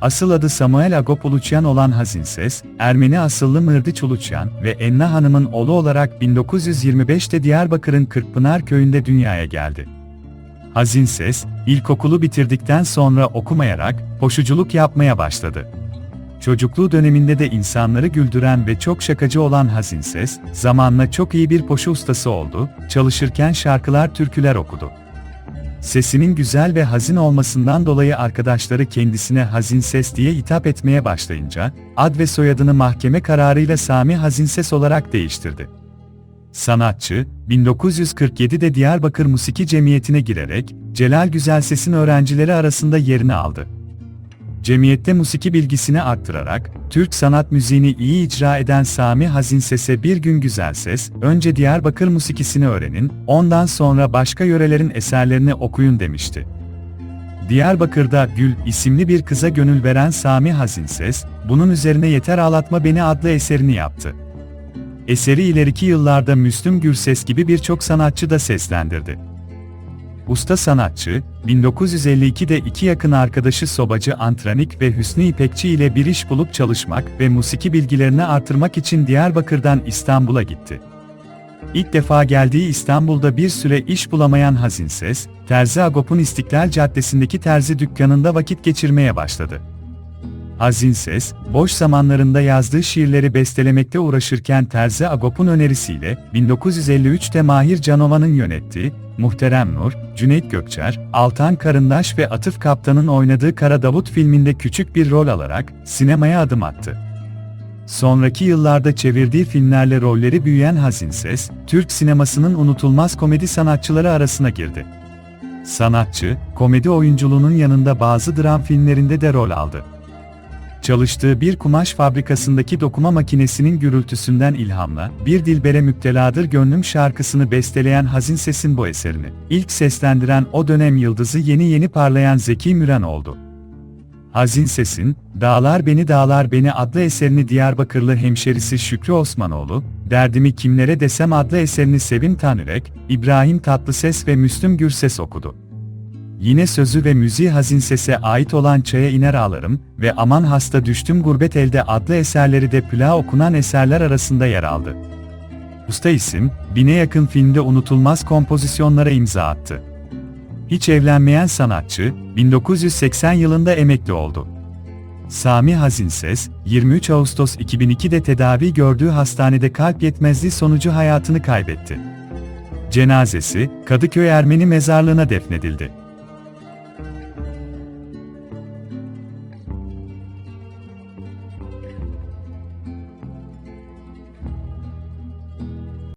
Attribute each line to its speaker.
Speaker 1: asıl adı Samuel Agopuluçyan olan Hazin Ses, Ermeni asıllı Mırdıç Uluçyan ve Enna Hanım'ın oğlu olarak 1925'te Diyarbakır'ın Kırkpınar köyünde dünyaya geldi. Hazin Ses, ilkokulu bitirdikten sonra okumayarak poşuculuk yapmaya başladı. Çocukluğu döneminde de insanları güldüren ve çok şakacı olan Hazin Ses, zamanla çok iyi bir poşu ustası oldu, çalışırken şarkılar türküler okudu. Sesinin güzel ve hazin olmasından dolayı arkadaşları kendisine Hazin Ses diye hitap etmeye başlayınca, ad ve soyadını mahkeme kararıyla Sami Hazin Ses olarak değiştirdi. Sanatçı, 1947'de Diyarbakır Musiki Cemiyeti'ne girerek, Celal Güzelses'in öğrencileri arasında yerini aldı. Cemiyette musiki bilgisini arttırarak, Türk sanat müziğini iyi icra eden Sami Hazin Ses'e bir gün güzel ses, önce Diyarbakır musikisini öğrenin, ondan sonra başka yörelerin eserlerini okuyun demişti. Diyarbakır'da Gül isimli bir kıza gönül veren Sami Hazin Ses, bunun üzerine Yeter Ağlatma Beni adlı eserini yaptı. Eseri ileriki yıllarda Müslüm Gürses gibi birçok sanatçı da seslendirdi. Usta sanatçı, 1952'de iki yakın arkadaşı Sobacı Antranik ve Hüsnü İpekçi ile bir iş bulup çalışmak ve musiki bilgilerini artırmak için Diyarbakır'dan İstanbul'a gitti. İlk defa geldiği İstanbul'da bir süre iş bulamayan Hazin Ses, Terzi Agop'un İstiklal Caddesi'ndeki terzi dükkanında vakit geçirmeye başladı. Hazin Ses, boş zamanlarında yazdığı şiirleri bestelemekte uğraşırken Terzi Agop'un önerisiyle 1953'te Mahir Canova'nın yönettiği Muhterem Nur, Cüneyt Gökçer, Altan Karındaş ve Atıf Kaptan'ın oynadığı Kara Davut filminde küçük bir rol alarak sinemaya adım attı. Sonraki yıllarda çevirdiği filmlerle rolleri büyüyen Hazin Ses, Türk sinemasının unutulmaz komedi sanatçıları arasına girdi. Sanatçı, komedi oyunculuğunun yanında bazı dram filmlerinde de rol aldı. Çalıştığı bir kumaş fabrikasındaki dokuma makinesinin gürültüsünden ilhamla, Bir Dilbere Müpteladır Gönlüm şarkısını besteleyen Hazin Ses'in bu eserini, ilk seslendiren o dönem yıldızı yeni yeni parlayan Zeki Müren oldu. Hazin Ses'in, Dağlar Beni Dağlar Beni adlı eserini Diyarbakırlı hemşerisi Şükrü Osmanoğlu, Derdimi Kimlere Desem adlı eserini Sevim Tanürek, İbrahim Tatlıses ve Müslüm Gürses okudu. Yine sözü ve müziği Hazin Ses'e ait olan Çaya İner Ağlarım ve Aman Hasta Düştüm Gurbet Elde adlı eserleri de plağa okunan eserler arasında yer aldı. Usta isim, bine yakın filmde unutulmaz kompozisyonlara imza attı. Hiç evlenmeyen sanatçı, 1980 yılında emekli oldu. Sami Hazin Ses, 23 Ağustos 2002'de tedavi gördüğü hastanede kalp yetmezliği sonucu hayatını kaybetti. Cenazesi, Kadıköy Ermeni mezarlığına defnedildi.